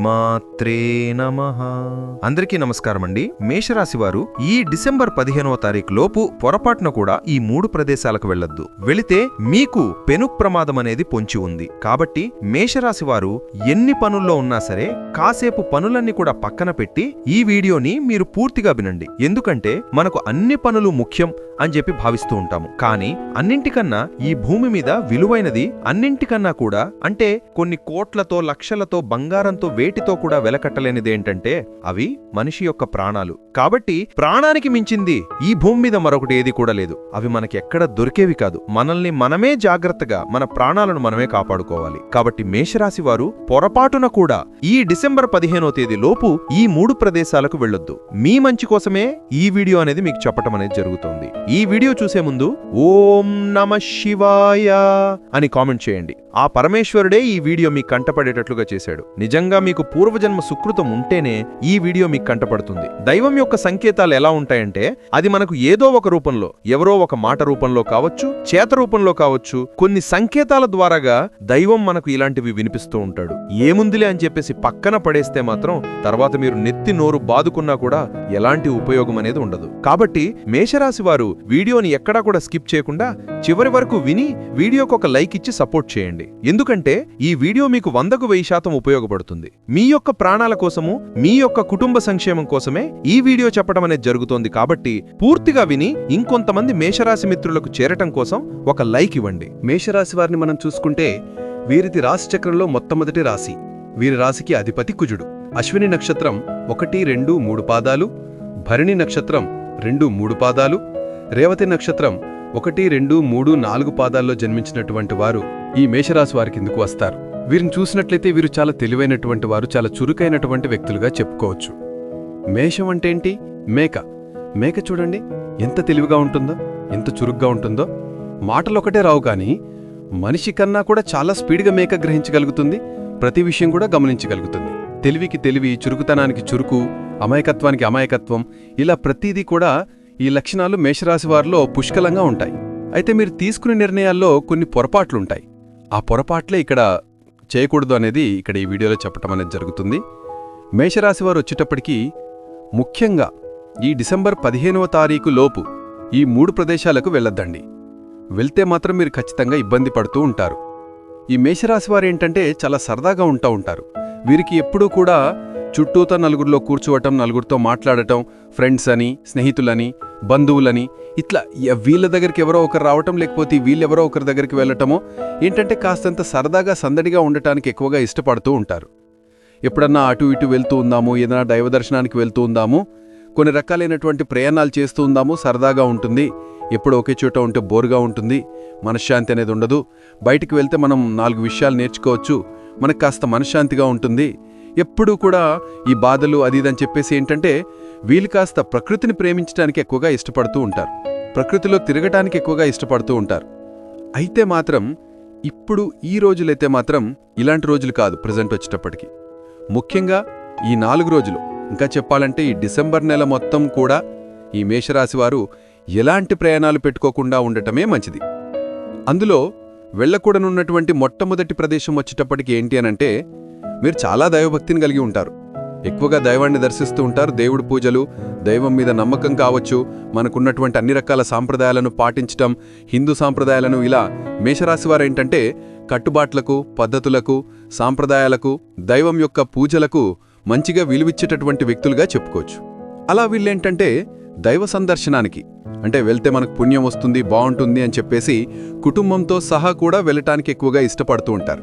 శ్రీమాత్రే నమ. అందరికీ నమస్కారం అండి మేషరాశి వారు ఈ డిసెంబర్ పదిహేనవ తారీఖు లోపు పొరపాటున కూడా ఈ మూడు ప్రదేశాలకు వెళ్ళొద్దు. వెళితే మీకు పెను ప్రమాదం అనేది పొంచి ఉంది. కాబట్టి మేషరాశి వారు ఎన్ని పనుల్లో ఉన్నా సరే కాసేపు పనులన్నీ కూడా పక్కన పెట్టి ఈ వీడియోని మీరు పూర్తిగా వినండి. ఎందుకంటే మనకు అన్ని పనులు ముఖ్యం అని చెప్పి భావిస్తూ ఉంటాము. కానీ అన్నింటికన్నా ఈ భూమి మీద విలువైనది అన్నింటికన్నా కూడా అంటే కొన్ని కోట్లతో లక్షలతో బంగారంతో వేటితో కూడా వెలకట్టలేనిది ఏంటంటే అవి మనిషి యొక్క ప్రాణాలు. కాబట్టి ప్రాణానికి మించింది ఈ భూమి మీద మరొకటి ఏది కూడా లేదు. అవి మనకి ఎక్కడ దొరికేవి కాదు. మనల్ని మనమే జాగ్రత్తగా మన ప్రాణాలను మనమే కాపాడుకోవాలి. కాబట్టి మేషరాశి వారు పొరపాటున కూడా ఈ డిసెంబర్ పదిహేనో తేదీ లోపు ఈ మూడు ప్రదేశాలకు వెళ్ళొద్దు. మీ మంచి కోసమే ఈ వీడియో అనేది మీకు చెప్పటం అనేది జరుగుతోంది. ఈ వీడియో చూసే ముందు ఓం నమ శివాయ అని కామెంట్ చేయండి. ఆ పరమేశ్వరుడే ఈ వీడియో మీకు కంటపడేటట్లుగా చేశాడు. నిజంగా మీకు పూర్వజన్మ సుకృతం ఉంటేనే ఈ వీడియో మీకు కంటపడుతుంది. దైవం యొక్క సంకేతాలు ఎలా ఉంటాయంటే అది మనకు ఏదో ఒక రూపంలో ఎవరో ఒక మాట రూపంలో కావచ్చు చేత రూపంలో కావచ్చు కొన్ని సంకేతాల ద్వారాగా దైవం మనకు ఇలాంటివి వినిపిస్తూ ఉంటాడు. ఏముందిలే అని చెప్పేసి పక్కన పడేస్తే మాత్రం తర్వాత మీరు నెత్తి నోరు బాదుకున్నా కూడా ఎలాంటి ఉపయోగం అనేది ఉండదు. కాబట్టి మేషరాశి వారు వీడియోని ఎక్కడా కూడా స్కిప్ చేయకుండా చివరి వరకు విని వీడియోకు ఒక లైక్ ఇచ్చి సపోర్ట్ చేయండి. ఎందుకంటే ఈ వీడియో మీకు వందకు వెయ్యి శాతం ఉపయోగపడుతుంది. మీ యొక్క ప్రాణాల కోసము మీ యొక్క కుటుంబ సంక్షేమం కోసమే ఈ వీడియో చెప్పడం అనేది జరుగుతోంది కాబట్టి పూర్తిగా విని ఇంకొంతమంది మేషరాశి మిత్రులకు చేరటం కోసం ఒక లైక్ ఇవ్వండి. మేషరాశి వారిని మనం చూసుకుంటే వీరిది రాశి చక్రంలో మొట్టమొదటి రాశి. వీరి రాశికి అధిపతి కుజుడు. అశ్విని నక్షత్రం ఒకటి రెండు మూడు పాదాలు. భరణి నక్షత్రం రెండు మూడు పాదాలు. రేవతి నక్షత్రం ఒకటి రెండు మూడు నాలుగు పాదాల్లో జన్మించినటువంటి వారు ఈ మేషరాశి వారి కిందకు వస్తారు. వీరిని చూసినట్లయితే వీరు చాలా తెలివైనటువంటి వారు చాలా చురుకైనటువంటి వ్యక్తులుగా చెప్పుకోవచ్చు. మేషం అంటే ఏంటి? మేక. మేక చూడండి ఎంత తెలివిగా ఉంటుందో ఎంత చురుగ్గా ఉంటుందో. మాటలొకటే రావు కానీ మనిషి కన్నా కూడా చాలా స్పీడ్గా మేక గ్రహించగలుగుతుంది ప్రతి విషయం కూడా గమనించగలుగుతుంది. తెలివికి తెలివి చురుకుతనానికి చురుకు అమాయకత్వానికి అమాయకత్వం ఇలా ప్రతిదీ కూడా ఈ లక్షణాలు మేషరాశి వారిలో పుష్కలంగా ఉంటాయి. అయితే మీరు తీసుకునే నిర్ణయాల్లో కొన్ని పొరపాట్లుంటాయి. ఆ పొరపాట్లే ఇక్కడ చేయకూడదు అనేది ఇక్కడ ఈ వీడియోలో చెప్పటం అనేది జరుగుతుంది. మేషరాశి వారు వచ్చేటప్పటికీ ముఖ్యంగా ఈ డిసెంబర్ పదిహేనవ తారీఖు లోపు ఈ మూడు ప్రదేశాలకు వెళ్ళొద్దండి. వెళ్తే మాత్రం మీరు ఖచ్చితంగా ఇబ్బంది పడుతూ ఉంటారు. ఈ మేషరాశి వారు ఏంటంటే చాలా సరదాగా ఉంటా ఉంటారు. వీరికి ఎప్పుడూ కూడా చుట్టూతో నలుగురిలో కూర్చోవటం నలుగురితో మాట్లాడటం ఫ్రెండ్స్ అని స్నేహితులని బంధువులని ఇట్లా వీళ్ళ దగ్గరికి ఎవరో ఒకరు రావటం లేకపోతే వీళ్ళెవరో ఒకరి దగ్గరికి వెళ్ళటమో ఏంటంటే కాస్తంత సరదాగా సందడిగా ఉండటానికి ఎక్కువగా ఇష్టపడుతూ ఉంటారు. ఎప్పుడన్నా అటు ఇటు వెళ్తూ ఉందాము ఏదైనా దైవ దర్శనానికి వెళ్తూ ఉందాము కొన్ని రకాలైనటువంటి ప్రయాణాలు చేస్తూ ఉందాము సరదాగా ఉంటుంది. ఎప్పుడు ఒకే చోట ఉంటే బోరుగా ఉంటుంది మనశ్శాంతి అనేది ఉండదు. బయటికి వెళ్తే మనం నాలుగు విషయాలు నేర్చుకోవచ్చు మనకు కాస్త మనశ్శాంతిగా ఉంటుంది. ఎప్పుడూ కూడా ఈ బాధలు అది ఇదని చెప్పేసి ఏంటంటే వీళ్ళు కాస్త ప్రకృతిని ప్రేమించడానికి ఎక్కువగా ఇష్టపడుతూ ఉంటారు. ప్రకృతిలో తిరగటానికి ఎక్కువగా ఇష్టపడుతూ ఉంటారు. అయితే మాత్రం ఇప్పుడు ఈ రోజులైతే మాత్రం ఇలాంటి రోజులు కాదు ప్రజెంట్ వచ్చేటప్పటికి. ముఖ్యంగా ఈ నాలుగు రోజులు. ఇంకా చెప్పాలంటే ఈ డిసెంబర్ నెల మొత్తం కూడా ఈ మేషరాశి వారు ఎలాంటి ప్రయాణాలు పెట్టుకోకుండా ఉండటమే మంచిది. అందులో వెళ్ళకూడనున్నటువంటి మొట్టమొదటి ప్రదేశం వచ్చేటప్పటికి ఏంటి అనంటే మీరు చాలా దైవభక్తిని కలిగి ఉంటారు. ఎక్కువగా దైవాన్ని దర్శిస్తూ ఉంటారు. దేవుడి పూజలు దైవం మీద నమ్మకం కావచ్చు. మనకున్నటువంటి అన్ని రకాల సాంప్రదాయాలను పాటించటం హిందూ సాంప్రదాయాలను ఇలా మేషరాశి వారేంటంటే కట్టుబాట్లకు పద్ధతులకు సాంప్రదాయాలకు దైవం యొక్క పూజలకు మంచిగా విలువిచ్చేటటువంటి వ్యక్తులుగా చెప్పుకోవచ్చు. అలా వీళ్ళేంటంటే దైవ సందర్శనానికి అంటే వెళ్తే మనకు పుణ్యం వస్తుంది బాగుంటుంది అని చెప్పేసి కుటుంబంతో సహా కూడా వెళ్ళటానికి ఎక్కువగా ఇష్టపడుతూ ఉంటారు.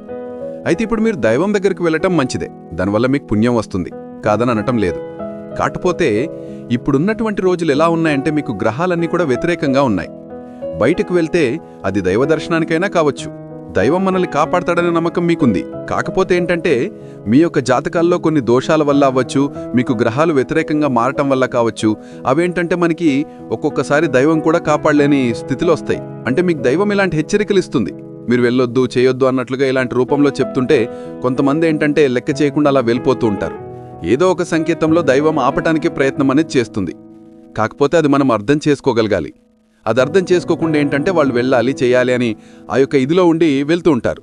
అయితే ఇప్పుడు మీరు దైవం దగ్గరికి వెళ్ళటం మంచిదే. దానివల్ల మీకు పుణ్యం వస్తుంది. కాదని అనటం లేదు. కాకపోతే ఇప్పుడున్నటువంటి రోజులు ఎలా ఉన్నాయంటే మీకు గ్రహాలన్నీ కూడా వ్యతిరేకంగా ఉన్నాయి. బయటకు వెళ్తే అది దైవ దర్శనానికైనా కావచ్చు. దైవం మనల్ని కాపాడతాడనే నమ్మకం మీకుంది. కాకపోతే ఏంటంటే మీ యొక్క జాతకాల్లో కొన్ని దోషాల వల్ల అవ్వచ్చు మీకు గ్రహాలు వ్యతిరేకంగా మారటం వల్ల కావచ్చు. అవేంటంటే మనకి ఒక్కొక్కసారి దైవం కూడా కాపాడలేని స్థితిలో వస్తాయి. అంటే మీకు దైవం ఇలాంటి హెచ్చరికలు ఇస్తుంది. మీరు వెళ్ళొద్దు చేయొద్దు అన్నట్లుగా ఇలాంటి రూపంలో చెప్తుంటే కొంతమంది ఏంటంటే లెక్క చేయకుండా అలా వెళ్ళిపోతూ ఉంటారు. ఏదో ఒక సంకేతంలో దైవం ఆపటానికి ప్రయత్నం అనేది చేస్తుంది. కాకపోతే అది మనం అర్థం చేసుకోగలగాలి. అది అర్థం చేసుకోకుండా ఏంటంటే వాళ్ళు వెళ్ళాలి చేయాలి అని ఆ యొక్క ఇదిలో ఉండి వెళ్తూ ఉంటారు.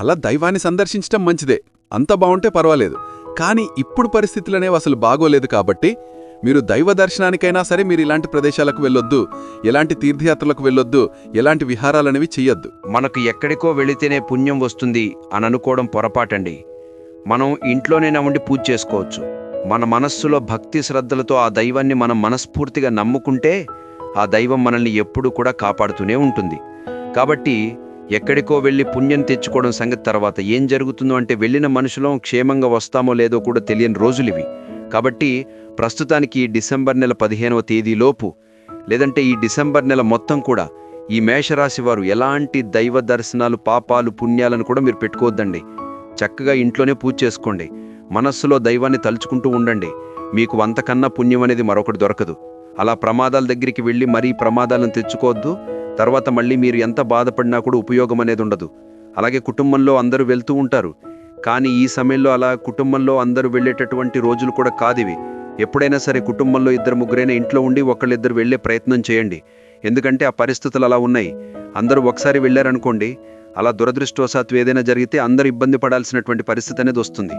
అలా దైవాన్ని సందర్శించటం మంచిదే. అంత బాగుంటే పర్వాలేదు. కానీ ఇప్పుడు పరిస్థితులనేవి అసలు బాగోలేదు కాబట్టి మీరు దైవ దర్శనానికైనా సరే మీరు ఇలాంటి ప్రదేశాలకు వెళ్ళొద్దు ఎలాంటి తీర్థయాత్రలకు వెళ్ళొద్దు ఎలాంటి విహారాలనేవి చెయ్యొద్దు. మనకు ఎక్కడికో వెళితేనే పుణ్యం వస్తుంది అని అనుకోవడం పొరపాటండి. మనం ఇంట్లోనే ఉండి పూజ చేసుకోవచ్చు. మన మనస్సులో భక్తి శ్రద్ధలతో ఆ దైవాన్ని మనం మనస్ఫూర్తిగా నమ్ముకుంటే ఆ దైవం మనల్ని ఎప్పుడూ కూడా కాపాడుతూనే ఉంటుంది. కాబట్టి ఎక్కడికో వెళ్ళి పుణ్యం తెచ్చుకోవడం సంగతి తర్వాత ఏం జరుగుతుందో అంటే వెళ్ళిన మనుషులం క్షేమంగా వస్తామో లేదో కూడా తెలియని రోజులివి. కాబట్టి ప్రస్తుతానికి ఈ డిసెంబర్ నెల పదిహేనవ తేదీలోపు లేదంటే ఈ డిసెంబర్ నెల మొత్తం కూడా ఈ మేషరాశి వారు ఎలాంటి దైవ దర్శనాలు పాపాలు పుణ్యాలను కూడా మీరు పెట్టుకోవద్దండి. చక్కగా ఇంట్లోనే పూజ చేసుకోండి. మనస్సులో దైవాన్ని తలుచుకుంటూ ఉండండి. మీకు అంతకన్నా పుణ్యం అనేది మరొకటి దొరకదు. అలా ప్రమాదాల దగ్గరికి వెళ్ళి మరీ ప్రమాదాలను తెచ్చుకోవద్దు. తర్వాత మళ్ళీ మీరు ఎంత బాధపడినా కూడా ఉపయోగం అనేది ఉండదు. అలాగే కుటుంబంలో అందరూ వెళ్తూ ఉంటారు. కానీ ఈ సమయంలో అలా కుటుంబంలో అందరూ వెళ్ళేటటువంటి రోజులు కూడా కాదివి. ఎప్పుడైనా సరే కుటుంబంలో ఇద్దరు ముగ్గురైనా ఇంట్లో ఉండి ఒకళ్ళిద్దరు వెళ్ళే ప్రయత్నం చేయండి. ఎందుకంటే ఆ పరిస్థితులు అలా ఉన్నాయి. అందరూ ఒకసారి వెళ్ళారనుకోండి అలా దురదృష్టవశాత్తు ఏదైనా జరిగితే అందరు ఇబ్బంది పడాల్సినటువంటి పరిస్థితి అనేది వస్తుంది.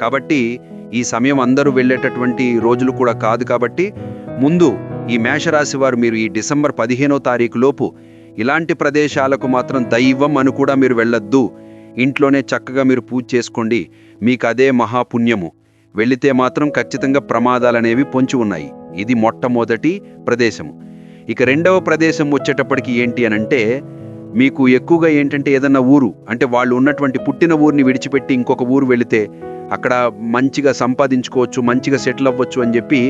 కాబట్టి ఈ సమయం అందరూ వెళ్ళేటటువంటి రోజులు కూడా కాదు కాబట్టి ముందు ఈ మేషరాశి వారు మీరు ఈ డిసెంబర్ పదిహేనో తారీఖు లోపు ఇలాంటి ప్రదేశాలకు మాత్రం దైవం అని కూడా మీరు వెళ్ళొద్దు. ఇంట్లోనే చక్కగా మీరు పూజ చేసుకోండి. మీకు అదే మహాపుణ్యము. వెళితే మాత్రం ఖచ్చితంగా ప్రమాదాలనేవి పొంచి ఉన్నాయి. ఇది మొట్టమొదటి ప్రదేశము. ఇక రెండవ ప్రదేశం వచ్చేటప్పటికి ఏంటి అనంటే మీకు ఎక్కువగా ఏంటంటే ఏదన్నా ఊరు అంటే వాళ్ళు ఉన్నటువంటి పుట్టిన ఊరిని విడిచిపెట్టి ఇంకొక ఊరు వెళితే అక్కడ మంచిగా సంపాదించుకోవచ్చు మంచిగా సెటిల్ అవ్వచ్చు అని చెప్పి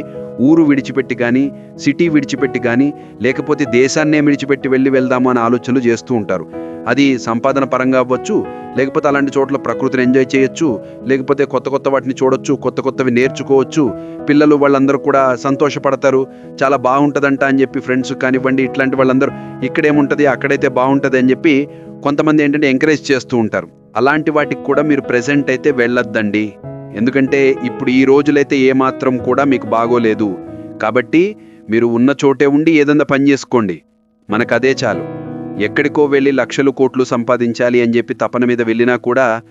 ఊరు విడిచిపెట్టి కానీ సిటీ విడిచిపెట్టి కానీ లేకపోతే దేశాన్నే విడిచిపెట్టి వెళ్ళి వెళ్దామని ఆలోచనలు చేస్తూ ఉంటారు. అది సంపాదన పరంగా అవ్వచ్చు లేకపోతే అలాంటి చోట్ల ప్రకృతిని ఎంజాయ్ చేయొచ్చు లేకపోతే కొత్త కొత్త వాటిని చూడొచ్చు కొత్త కొత్తవి నేర్చుకోవచ్చు. పిల్లలు వాళ్ళందరూ కూడా సంతోషపడతారు. చాలా బాగుంటుందంట అని చెప్పి ఫ్రెండ్స్ కానివ్వండి ఇట్లాంటి వాళ్ళందరూ ఇక్కడేముంటుంది అక్కడైతే బాగుంటుంది అని చెప్పి కొంతమంది ఏంటంటే ఎంకరేజ్ చేస్తూ ఉంటారు. అలాంటి వాటికి కూడా మీరు ప్రెజెంట్ అయితే వెళ్ళొద్దండి. ఎందుకంటే ఇప్పుడు ఈ రోజులైతే ఏమాత్రం కూడా మీకు బాగోలేదు. కాబట్టి మీరు ఉన్న చోటే ఉండి ఏదన్నా పని చేసుకోండి. మనకు అదే చాలు. ఎక్కడికో వెళ్ళి లక్షలు కోట్లు సంపాదించాలి అని చెప్పి తపన మీద వెళ్ళినా కూడా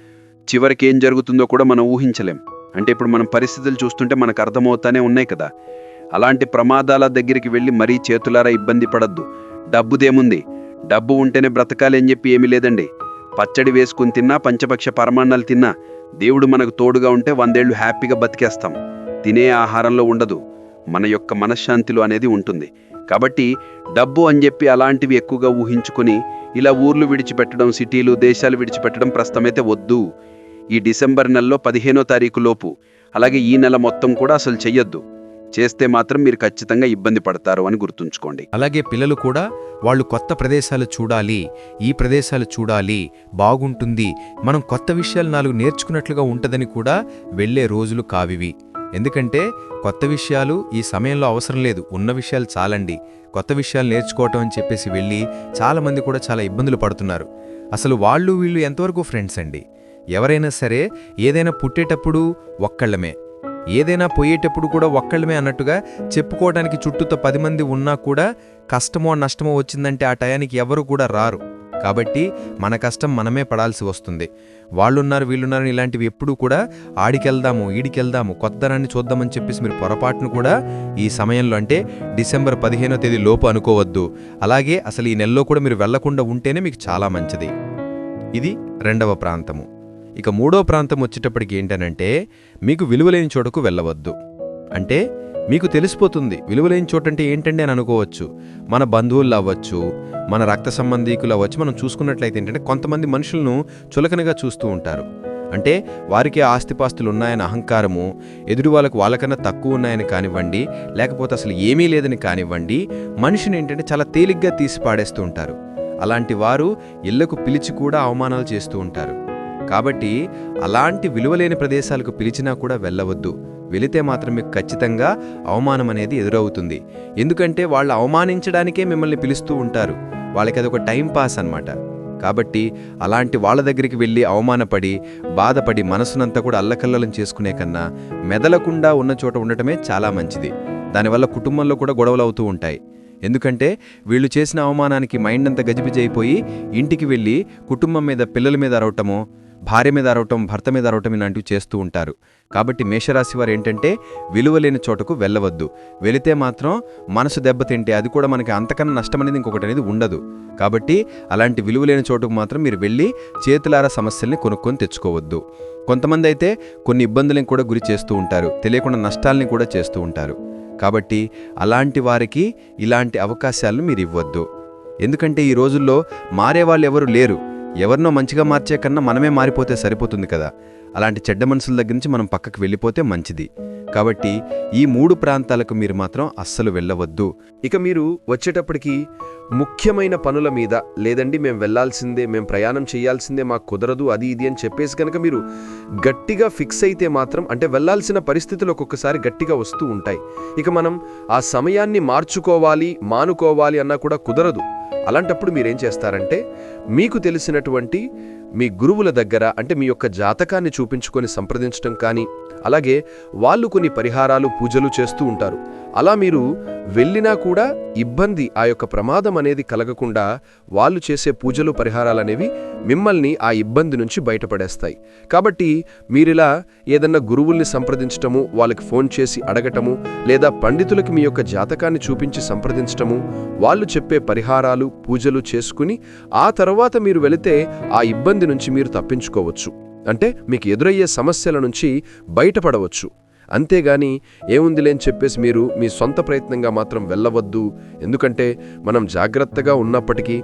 చివరికి ఏం జరుగుతుందో కూడా మనం ఊహించలేం. అంటే ఇప్పుడు మనం పరిస్థితులు చూస్తుంటే మనకు అర్థమవుతానే ఉన్నాయి కదా. అలాంటి ప్రమాదాల దగ్గరికి వెళ్ళి మరీ చేతులారా ఇబ్బంది పడద్దు. డబ్బుదేముంది? డబ్బు ఉంటేనే బ్రతకాలి అని చెప్పి ఏమీ లేదండి. పచ్చడి వేసుకుని తిన్నా పంచపక్ష పరమాన్నాలు తిన్నా దేవుడు మనకు తోడుగా ఉంటే వందేళ్ళు హ్యాపీగా బతికేస్తాం. తినే ఆహారంలో ఉండదు. మన యొక్క మనశ్శాంతిలో అనేది ఉంటుంది. కాబట్టి డబ్బు అని చెప్పి అలాంటివి ఎక్కువగా ఊహించుకొని ఇలా ఊర్లు విడిచిపెట్టడం సిటీలు దేశాలు విడిచిపెట్టడం ప్రస్తుతమైతే వద్దు. ఈ డిసెంబర్ నెలలో పదిహేనో తారీఖు లోపు. అలాగే ఈ నెల మొత్తం కూడా అసలు చెయ్యొద్దు. చేస్తే మాత్రం మీరు ఖచ్చితంగా ఇబ్బంది పడతారు అని గుర్తుంచుకోండి. అలాగే పిల్లలు కూడా వాళ్ళు కొత్త ప్రదేశాలు చూడాలి ఈ ప్రదేశాలు చూడాలి బాగుంటుంది మనం కొత్త విషయాలు నాలుగు నేర్చుకున్నట్లుగా ఉంటుందని కూడా వెళ్ళే రోజులు కావివి. ఎందుకంటే కొత్త విషయాలు ఈ సమయంలో అవసరం లేదు. ఉన్న విషయాలు చాలండి. కొత్త విషయాలు నేర్చుకోవటం అని చెప్పేసి వెళ్ళి చాలామంది కూడా చాలా ఇబ్బందులు పడుతున్నారు. అసలు వాళ్ళు వీళ్ళు ఎంతవరకు ఫ్రెండ్స్ అండి? ఎవరైనా సరే ఏదైనా పుట్టేటప్పుడు ఒక్కళ్ళమే. ఏదైనా పోయేటప్పుడు కూడా ఒక్కళ్ళమే అన్నట్టుగా చెప్పుకోవడానికి చుట్టూతో పది మంది ఉన్నా కూడా కష్టమో నష్టమో వచ్చిందంటే ఆ టయానికి ఎవరు కూడా రారు. కాబట్టి మన కష్టం మనమే పడాల్సి వస్తుంది. వాళ్ళున్నారు వీళ్ళున్నారని ఇలాంటివి ఎప్పుడూ కూడా ఆడికెళ్దాము ఈడికెళ్దాము కొత్తనాన్ని చూద్దామని చెప్పేసి మీరు పొరపాటును కూడా ఈ సమయంలో అంటే డిసెంబర్ పదిహేనో తేదీ లోపు అనుకోవద్దు. అలాగే అసలు ఈ నెలలో కూడా మీరు వెళ్ళకుండా ఉంటేనే మీకు చాలా మంచిది. ఇది రెండవ ప్రాంతము. ఇక మూడో ప్రాంతం వచ్చేటప్పటికి ఏంటనంటే మీకు విలువలేని చోటకు వెళ్ళవద్దు. అంటే మీకు తెలిసిపోతుంది విలువలేని చోటంటే ఏంటండి అని అనుకోవచ్చు. మన బంధువులు అవ్వచ్చు మన రక్త సంబంధీకులు అవ్వచ్చు మనం చూసుకున్నట్లయితే ఏంటంటే కొంతమంది మనుషులను చులకనగా చూస్తూ ఉంటారు. అంటే వారికి ఆస్తిపాస్తులు ఉన్నాయని అహంకారము ఎదుటి వాళ్ళకు వాళ్ళకన్నా తక్కువ ఉన్నాయని కానివ్వండి లేకపోతే అసలు ఏమీ లేదని కానివ్వండి మనిషిని ఏంటంటే చాలా తేలిగ్గా తీసి పాడేస్తూ ఉంటారు. అలాంటి వారు ఇళ్ళకు పిలిచి కూడా అవమానాలు చేస్తూ ఉంటారు. కాబట్టి అలాంటి విలువలేని ప్రదేశాలకు పిలిచినా కూడా వెళ్ళవద్దు. వెళితే మాత్రం మీకు ఖచ్చితంగా అవమానం అనేది ఎదురవుతుంది. ఎందుకంటే వాళ్ళు అవమానించడానికే మిమ్మల్ని పిలుస్తూ ఉంటారు. వాళ్ళకి అదొక టైం పాస్ అన్నమాట. కాబట్టి అలాంటి వాళ్ళ దగ్గరికి వెళ్ళి అవమానపడి బాధపడి మనసునంతా కూడా అల్లకల్లలం చేసుకునే కన్నా మెదలకుండా ఉన్న చోట ఉండటమే చాలా మంచిది. దానివల్ల కుటుంబంలో కూడా గొడవలు అవుతూ ఉంటాయి. ఎందుకంటే వీళ్ళు చేసిన అవమానానికి మైండ్ అంతా గజిబిజైపోయి అయిపోయి ఇంటికి వెళ్ళి కుటుంబం మీద పిల్లల మీద అరవటమో భార్య మీద అరవటం భర్త మీద అరవటం ఇలాంటివి చేస్తూ ఉంటారు. కాబట్టి మేషరాశి వారు ఏంటంటే విలువలేని చోటకు వెళ్ళవద్దు. వెళితే మాత్రం మనసు దెబ్బతింటే అది కూడా మనకి అంతకన్నా నష్టం అనేది ఇంకొకటి అనేది ఉండదు. కాబట్టి అలాంటి విలువలేని చోటుకు మాత్రం మీరు వెళ్ళి చేతులారా సమస్యల్ని కొనుక్కొని తెచ్చుకోవద్దు. కొంతమంది అయితే కొన్ని ఇబ్బందులను కూడా గురి చేస్తూ ఉంటారు. తెలియకుండా నష్టాల్ని కూడా చేస్తూ ఉంటారు. కాబట్టి అలాంటి వారికి ఇలాంటి అవకాశాలను మీరు ఇవ్వద్దు. ఎందుకంటే ఈ రోజుల్లో మారేవాళ్ళు ఎవరు లేరు. ఎవరినో మంచిగా మార్చే కన్నా మనమే మారిపోతే సరిపోతుంది కదా. అలాంటి చెడ్డ మనుషుల దగ్గర నుంచి మనం పక్కకు వెళ్ళిపోతే మంచిది. కాబట్టి ఈ మూడు ప్రాంతాలకు మీరు మాత్రం అస్సలు వెళ్ళవద్దు. ఇక మీరు వచ్చేటప్పటికి ముఖ్యమైన పనుల మీద లేదండి మేము వెళ్ళాల్సిందే మేము ప్రయాణం చేయాల్సిందే మాకు కుదరదు అది ఇది అని చెప్పేసి కనుక మీరు గట్టిగా ఫిక్స్ అయితే మాత్రం అంటే వెళ్ళాల్సిన పరిస్థితులు ఒక్కొక్కసారి గట్టిగా వస్తూ ఉంటాయి. ఇక మనం ఆ సమయాన్ని మార్చుకోవాలి మానుకోవాలి అన్నా కూడా కుదరదు. అలాంటప్పుడు మీరేం చేస్తారంటే మీకు తెలిసినటువంటి మీ గురువుల దగ్గర అంటే మీ యొక్క జాతకాన్ని చూపించుకొని సంప్రదించడం కానీ అలాగే వాళ్ళు కొన్ని పరిహారాలు పూజలు చేస్తూ ఉంటారు. అలా మీరు వెళ్ళినా కూడా ఇబ్బంది ఆ యొక్క ప్రమాదం అనేది కలగకుండా వాళ్ళు చేసే పూజలు పరిహారాలనేవి మిమ్మల్ని ఆ ఇబ్బంది నుంచి బయటపడేస్తాయి. కాబట్టి మీరిలా ఏదన్నా గురువుల్ని సంప్రదించటము వాళ్ళకి ఫోన్ చేసి అడగటము లేదా పండితులకి మీ యొక్క జాతకాన్ని చూపించి సంప్రదించటము వాళ్ళు చెప్పే పరిహారాలు పూజలు చేసుకుని ఆ తర్వాత మీరు వెళితే ఆ ఇబ్బంది నుంచి మీరు తప్పించుకోవచ్చు. అంటే మీకు ఎదురయ్యే సమస్యల నుంచి బయటపడవచ్చు. అంతేగాని ఏముందిలేని చెప్పేసి మీరు మీ సొంత ప్రయత్నంగా మాత్రం వెళ్ళవద్దు. ఎందుకంటే మనం జాగ్రత్తగా ఉన్నప్పటికీ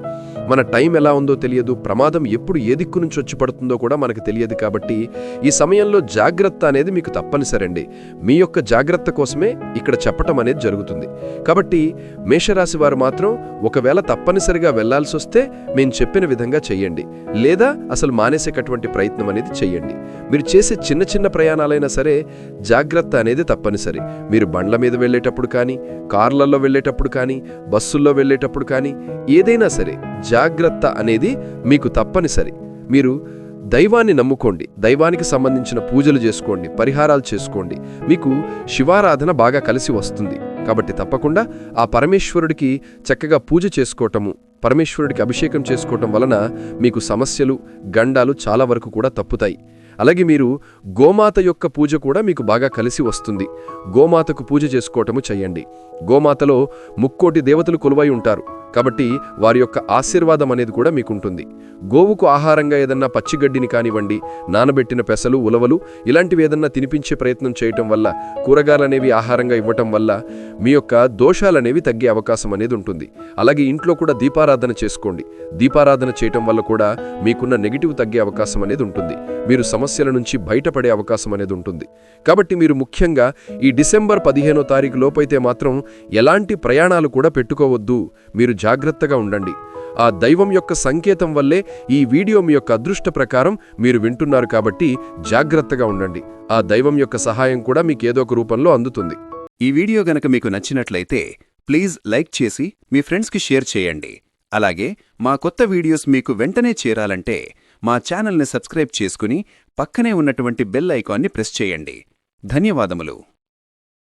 మన టైం ఎలా ఉందో తెలియదు ప్రమాదం ఎప్పుడు ఏ దిక్కు నుంచి వచ్చి పడుతుందో కూడా మనకు తెలియదు కాబట్టి ఈ సమయంలో జాగ్రత్త అనేది మీకు తప్పనిసరండి. మీ యొక్క జాగ్రత్త కోసమే ఇక్కడ చెప్పటం అనేది జరుగుతుంది. కాబట్టి మేషరాశి వారు మాత్రం ఒకవేళ తప్పనిసరిగా వెళ్ళాల్సి వస్తే మేము చెప్పిన విధంగా చెయ్యండి. లేదా అసలు మానేసేటటువంటి ప్రయత్నం అనేది చెయ్యండి. మీరు చేసే చిన్న చిన్న ప్రయాణాలైనా సరే జాగ్రత్త అనేది తప్పనిసరి. మీరు బండ్ల మీద వెళ్ళేటప్పుడు కానీ కార్లలో వెళ్ళేటప్పుడు కానీ బస్సుల్లో వెళ్ళేటప్పుడు కానీ ఏదైనా సరే జాగ్రత్త అనేది మీకు తప్పనిసరి. మీరు దైవాన్ని నమ్ముకోండి దైవానికి సంబంధించిన పూజలు చేసుకోండి పరిహారాలు చేసుకోండి. మీకు శివారాధన బాగా కలిసి వస్తుంది. కాబట్టి తప్పకుండా ఆ పరమేశ్వరుడికి చక్కగా పూజ చేసుకోవటము పరమేశ్వరుడికి అభిషేకం చేసుకోవటం వలన మీకు సమస్యలు గండాలు చాలా వరకు కూడా తప్పుతాయి. అలాగే మీరు గోమాత యొక్క పూజ కూడా మీకు బాగా కలిసి వస్తుంది. గోమాతకు పూజ చేసుకోవటము చెయ్యండి గోమాతలో ముక్కోటి దేవతలు కొలువై ఉంటారు. కాబట్టి వారి యొక్క ఆశీర్వాదం అనేది కూడా మీకుంటుంది. గోవుకు ఆహారంగా ఏదన్నా పచ్చిగడ్డిని కానివ్వండి నానబెట్టిన పెసలు ఉలవలు ఇలాంటివి ఏదన్నా తినిపించే ప్రయత్నం చేయటం వల్ల కూరగాయలనేవి ఆహారంగా ఇవ్వటం వల్ల మీ యొక్క దోషాలనేవి తగ్గే అవకాశం అనేది ఉంటుంది. అలాగే ఇంట్లో కూడా దీపారాధన చేసుకోండి. దీపారాధన చేయటం వల్ల కూడా మీకున్న నెగిటివ్ తగ్గే అవకాశం అనేది ఉంటుంది. మీరు సమస్యల నుంచి బయటపడే అవకాశం అనేది ఉంటుంది. కాబట్టి మీరు ముఖ్యంగా ఈ డిసెంబర్ పదిహేనో తారీఖు లోపైతే మాత్రం ఎలాంటి ప్రయాణాలు కూడా పెట్టుకోవద్దు. మీరు జాగ్రత్తగా ఉండండి. ఆ దైవం యొక్క సంకేతం వల్లే ఈ వీడియో మీ యొక్క అదృష్ట ప్రకారం మీరు వింటున్నారు కాబట్టి జాగ్రత్తగా ఉండండి. ఆ దైవం యొక్క సహాయం కూడా మీకు ఏదో ఒక రూపంలో అందుతుంది. ఈ వీడియో గనక మీకు నచ్చినట్లయితే ప్లీజ్ లైక్ చేసి మీ ఫ్రెండ్స్కి షేర్ చేయండి. అలాగే మా కొత్త వీడియోస్ మీకు వెంటనే చేరాలంటే మా ఛానల్ని సబ్స్క్రైబ్ చేసుకుని పక్కనే ఉన్నటువంటి బెల్ ఐకాన్ని ప్రెస్ చేయండి. ధన్యవాదములు.